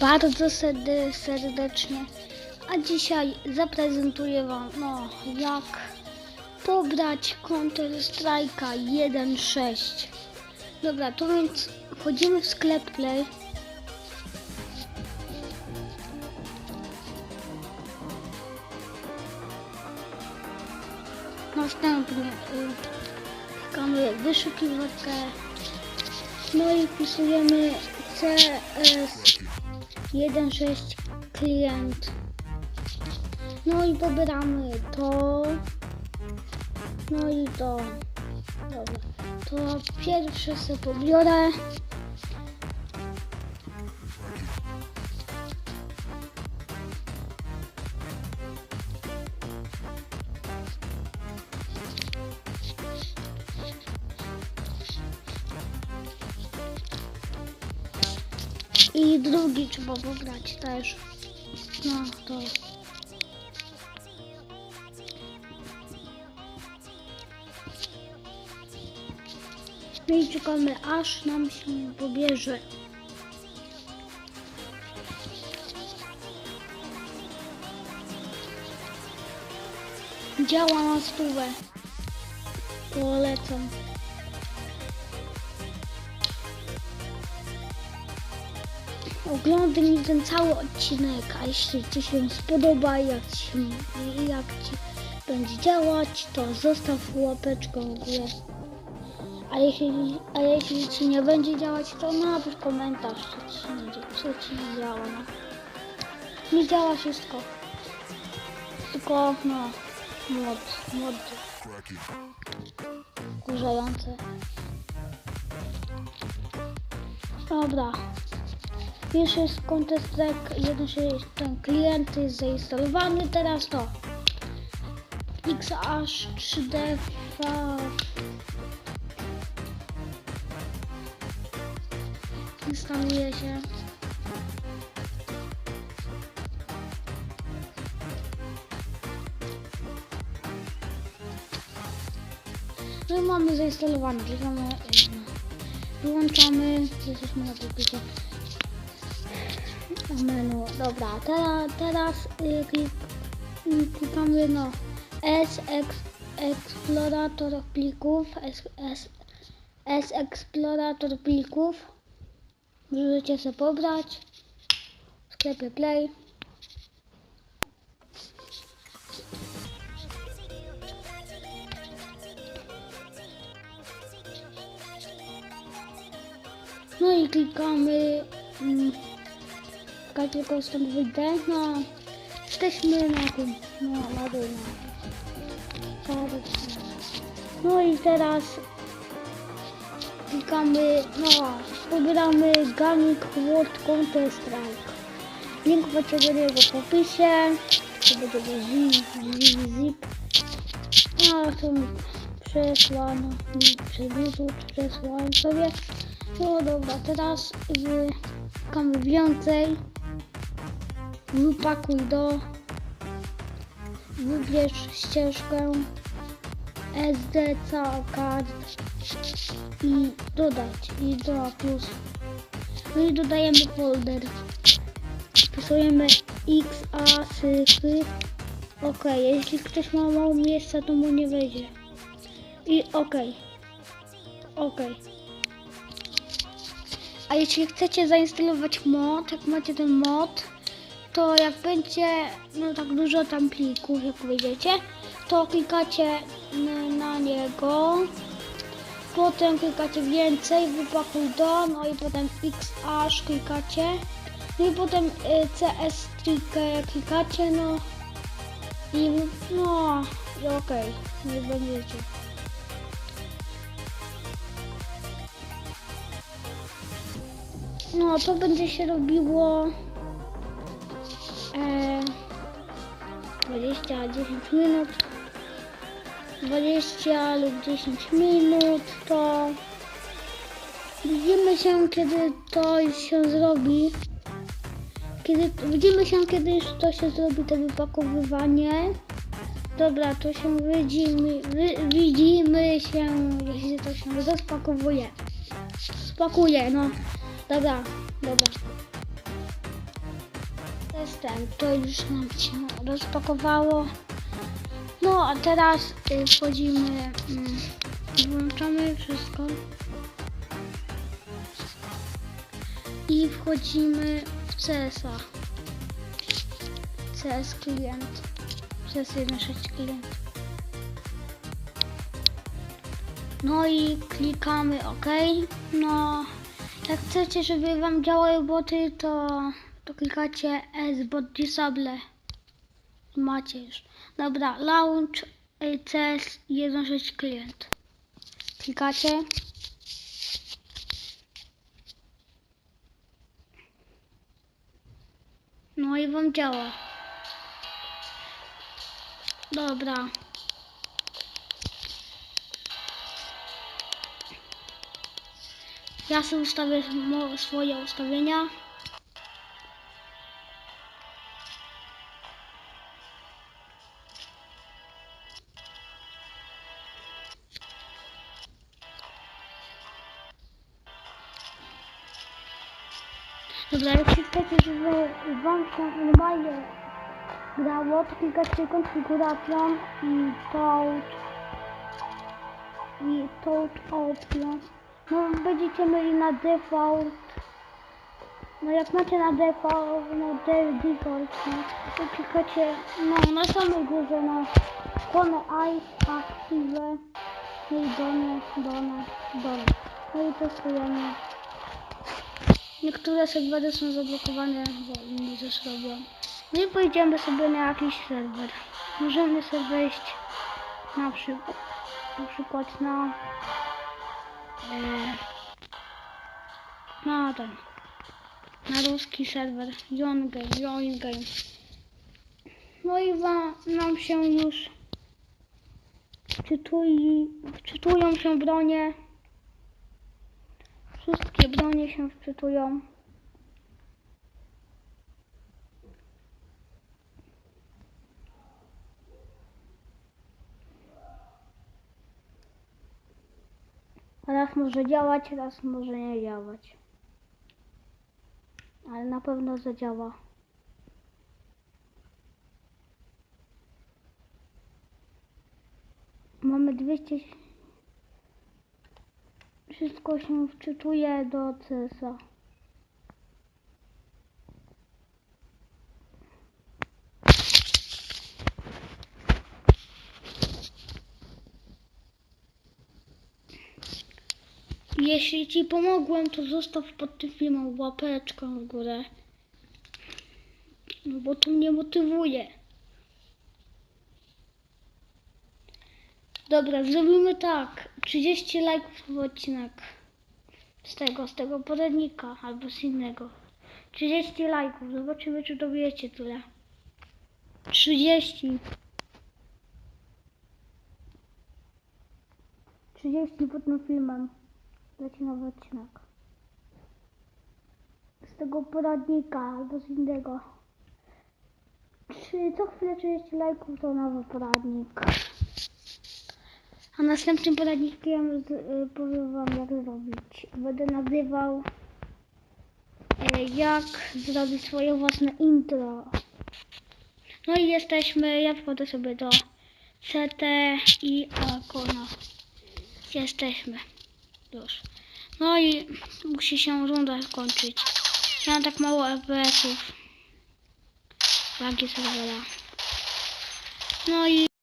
bardzo serde- serdecznie. A dzisiaj zaprezentuję Wam, no, jak pobrać Counter Strike'a 1.6. Dobra, to więc wchodzimy w sklep Play. Następnie y, skanuję wyszukiwarkę. No i wpisujemy CS16 klient. No i pobieramy to. No i to. Dobra. To pierwsze sobie pobiorę. I drugi trzeba pobrać też. No to. No i czekamy aż nam się pobierze. Działa na stówę. Polecam. Oglądaj mi ten cały odcinek, a jeśli Ci się spodoba, jak Ci, jak ci będzie działać, to zostaw łapeczkę w górę. A jeśli, a jeśli Ci nie będzie działać, to napisz komentarz, co Ci nie, co ci nie działa. Mi działa wszystko. Tylko, no, mod, mod kurzające. Dobra. Już jest Counter Strike 1.6, ten klient jest zainstalowany, teraz to XH 3D instaluje się. No mamy zainstalowane, klikamy, y, wyłączamy, jesteśmy na podpisie menu. Dobra, teraz, teraz y, klik, y, klikamy no S Explorator plików, S, S, S Explorator plików. Możecie sobie pobrać w sklepie Play. No i klikamy mm, Czekaj, tylko stąd wyjdę. No, jesteśmy na tym, no, na dół. no. No i teraz klikamy, no, pobieramy Gaming World Counter Strike. Link macie do niego w opisie. To będzie go zip, zip, zip. A, to mi przesłano, mi przewiózł, przesłałem sobie. No dobra, teraz klikamy więcej. Wypakuj do. Wybierz ścieżkę SDC card i dodać i do plus. No i dodajemy folder. Wpisujemy XA cyfry. Ok, jeśli ktoś ma mało miejsca, to mu nie wejdzie. I ok. Ok. A jeśli chcecie zainstalować mod, jak macie ten mod, to jak będzie no tak dużo tam plików, jak powiedziecie, to klikacie na niego, potem klikacie więcej, wypakuj do, no i potem XH klikacie, no i potem y, CS klikacie, no. I no i okej, nie będziecie. No to będzie się robiło 20, 10 minut. 20 lub 10 minut to widzimy się kiedy to się zrobi. Kiedy widzimy się kiedy już to się zrobi to wypakowywanie. Dobra, to się widzimy, wy, widzimy się, jeśli to się rozpakowuje. Spakuje, no. Dobra, dobra. Ten, to już nam się rozpakowało. No a teraz y, wchodzimy, mm, włączamy wszystko. I wchodzimy w CS-a. CS klient. CS 1.6 klient. No i klikamy OK. No, jak chcecie, żeby Wam działały boty, to, to klikacie S bot disable. Macie już. Dobra, launch y, CS 1.6 klient. Klikacie. No i Wam działa. Dobra. Ja sobie ustawię swoje ustawienia. Jeśli chcecie, żeby Wam się normalnie grało, to klikacie konfiguracją i to i Toad Options. No będziecie mieli na default. No jak macie na default, no de- default, no, to klikacie no na samej górze na Kone Ice Active no i done, done, done. No i testujemy. Niektóre serwery są zablokowane, bo inni też robią. No i pojedziemy sobie na jakiś serwer. Możemy sobie wejść na przykład, na przykład na e, na ten na ruski serwer Join Game, Join Game. No i wam, nam się już wczytuli, wczytują się bronie. Wszystkie bronie się wczytują. Raz może działać, raz może nie działać. Ale na pewno zadziała. Mamy 200. Wszystko się wczytuje do CS-a. Jeśli Ci pomogłem, to zostaw pod tym filmem łapeczkę w górę. No bo to mnie motywuje. Dobra, zrobimy tak. 30 lajków w odcinek. Z tego, z tego poradnika albo z innego. 30 lajków. Zobaczymy, czy dobijecie tyle. 30. 30 pod tym filmem. Leci nowy odcinek. Z tego poradnika albo z innego. Czy co chwilę 30 lajków to nowy poradnik. A następnym poradnikiem z, y, powiem wam jak zrobić. Będę nazywał y, jak zrobić swoje własne intro. No i jesteśmy, ja wchodzę sobie do CT i Akona. Jesteśmy. Już. No i musi się runda skończyć. Ja mam tak mało FPS-ów. Lagi serwera. No i